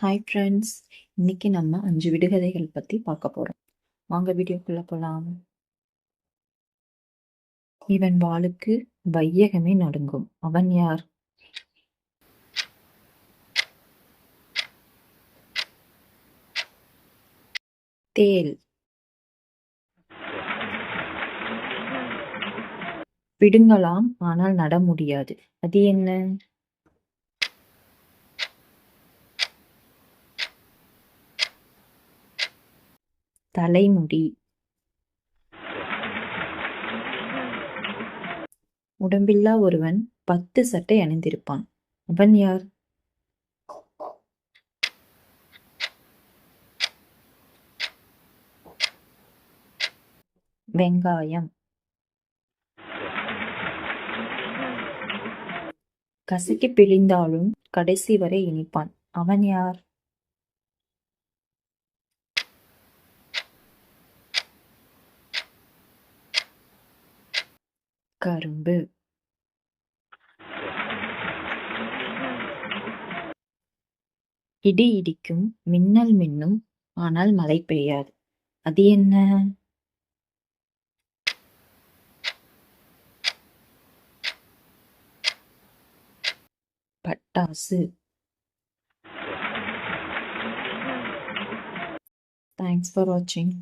Hi friends இன்னைக்கு நம்ம அஞ்சு விடுகதைகள் பற்றி பார்க்க போகிறோம் வாங்க வீடியோக்குள்ளே போகலாம் இவன் வாளுக்கு வையகமே நடுங்கும். அவன் யார்? தேல். விடுங்களாம் ஆனால் நட முடியாது. அது என்ன? தலைமுடி. உடம்பில்லா ஒருவன் பத்து சட்டை அணிந்திருப்பான். அவன் யார்? வெங்காயம். கசக்கி பிழிந்தாலும் கடைசி வரை இனிப்பான். அவன் யார்? கரும்பு. இடி இடிக்கும் மின்னல் மின்னும் ஆனால் மழை பெய்யாது. அது என்ன? பட்டாசு. தேங்க்ஸ் ஃபார் வாட்சிங்